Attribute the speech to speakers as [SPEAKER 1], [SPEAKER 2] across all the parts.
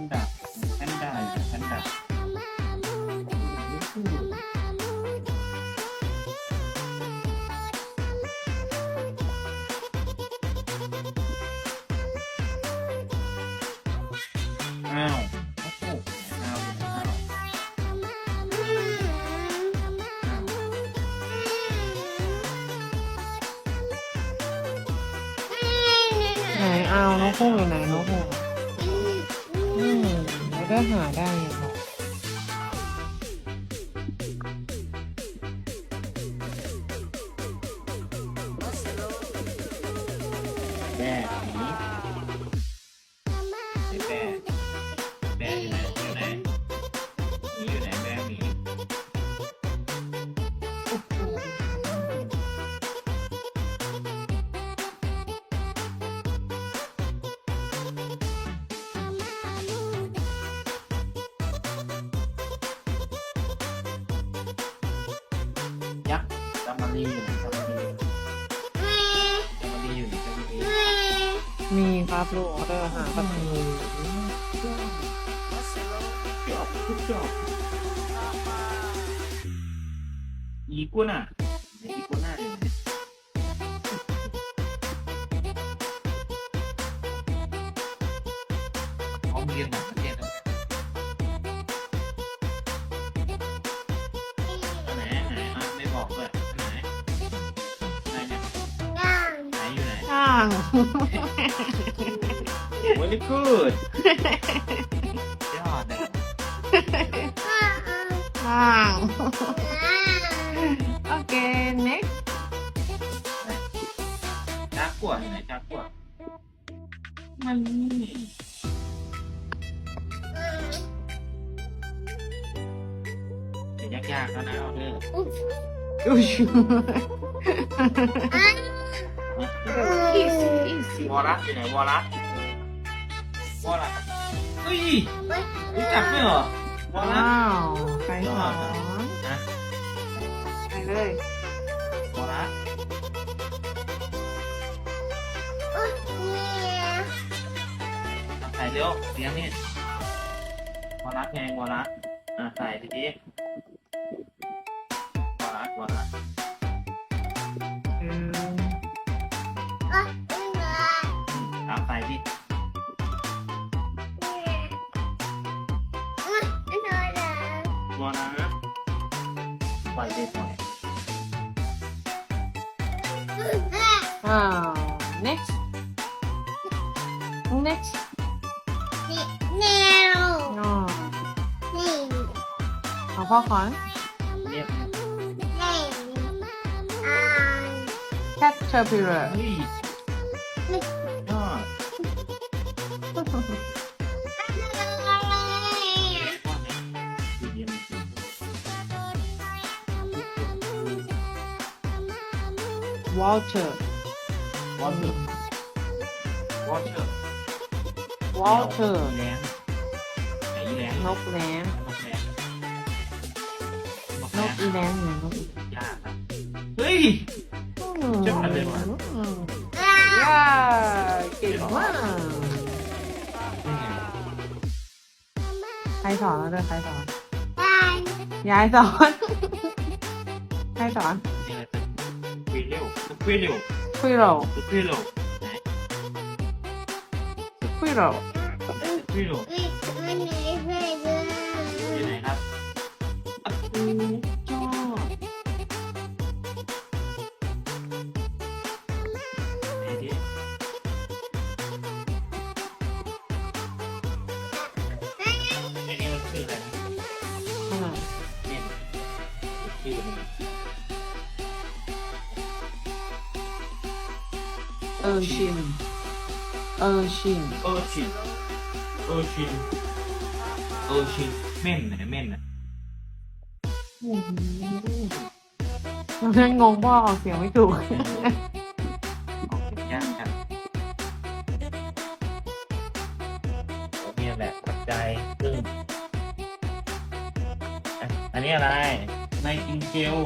[SPEAKER 1] นด้าแพนด้าอยู่แพนด้าอ้าวโอ้โหอ้าวอ้าวอ้าว
[SPEAKER 2] ไหนเอานกฮูกอยู่ไหนนกฮูกอะอืม ก็หาได้ไงบอก
[SPEAKER 1] แม่หมี จามารีอยู่ไหนจามารีจามารีอยู่ไหนจามารี
[SPEAKER 2] มีครับลูกออเดอร์หาประตู
[SPEAKER 1] job good job อีกัวน่ะอีกัวน่าเลยเขาเรียนหนักประเทศอะไรอันไหนอันไหนอะไม่บอกเลย น
[SPEAKER 2] ช่าง
[SPEAKER 1] very good ยอดเลย
[SPEAKER 2] ช่างโอเค next
[SPEAKER 1] จ้ากว่าไหนจ้ากว่ามันนี่เดี๋ยวยากๆแล้วนะเอาเถอะ
[SPEAKER 2] อุ้ ย
[SPEAKER 1] วอลัสอยู่ไหนวอลัสวอลัสเฮ้ยรู้จักไหมเหรอวอลั
[SPEAKER 2] ว้า
[SPEAKER 1] ส
[SPEAKER 2] วใครสอน
[SPEAKER 1] นะ
[SPEAKER 2] ไปเลย
[SPEAKER 1] วอลัสใส่เร็วเลี้ยงนี่วอลัสไงวอลัสอะใส่ทีนี้วอลัสวอลัส ปล่อยดิปล่อย
[SPEAKER 2] อ้าว next next อ๋อ เอาพ่อขอน
[SPEAKER 1] เรียบ
[SPEAKER 2] caterpillar
[SPEAKER 1] เฮ้ยยอด
[SPEAKER 2] Walter
[SPEAKER 1] วอเตอร์วอเตอร์
[SPEAKER 2] Walter
[SPEAKER 1] แรงไหนอีแรง
[SPEAKER 2] นกแร้ง
[SPEAKER 1] นกแรงนก
[SPEAKER 2] น
[SPEAKER 1] แร
[SPEAKER 2] ก
[SPEAKER 1] ง
[SPEAKER 2] อีแร้งหรือนกอี
[SPEAKER 1] ยากครับเฮ้ยยอดเลยว่ะ
[SPEAKER 2] อืมย่าเก่งมาก
[SPEAKER 1] นี่ไง
[SPEAKER 2] ใครสอนเราด้วยใครสอนยายสอน ใครสอน
[SPEAKER 1] นี่ไงเป็นควี เร็วควีเร็ว
[SPEAKER 2] คุยโร
[SPEAKER 1] ควีเร็วไหน
[SPEAKER 2] คุยโร
[SPEAKER 1] ควีเร็วอยู่ไหนครับ
[SPEAKER 2] เออชินเออชิน
[SPEAKER 1] เออชินเออชินเออชินเม่นไหนเม่นอะ
[SPEAKER 2] เราเพื่อนงงพ่อออกเสียงไม่ถูก
[SPEAKER 1] ออกเสียงยากจังโอ้เนี่ยแหละปัจจัยซึ่งอะอันนี้อะไรไนติงเกล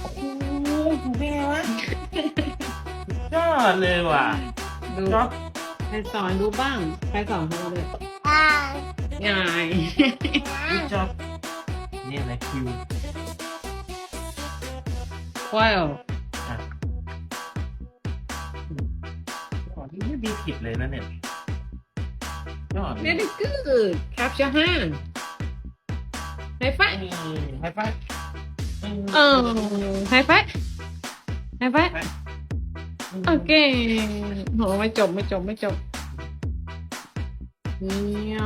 [SPEAKER 1] โอ้โหเป็นไงวะยอ ดเลยว่ะ
[SPEAKER 2] ดู
[SPEAKER 1] จ็อบ
[SPEAKER 2] รสอนดูบ้าง ใครสอนเขาเลย
[SPEAKER 3] อ่ายา
[SPEAKER 2] ย
[SPEAKER 1] กูชอบนี่อะไรคิว
[SPEAKER 2] ว้าว
[SPEAKER 1] อะอ๋อนี่ไม่มีผิดเลยนะเนี่ยยอด
[SPEAKER 2] เ very good capture hand ไฮไฟ
[SPEAKER 1] นี่ไฮไฟว์
[SPEAKER 2] เออไฮไฟไฮไฟ โอเคโหไม่จบไม่จบไม่จบเนี่ย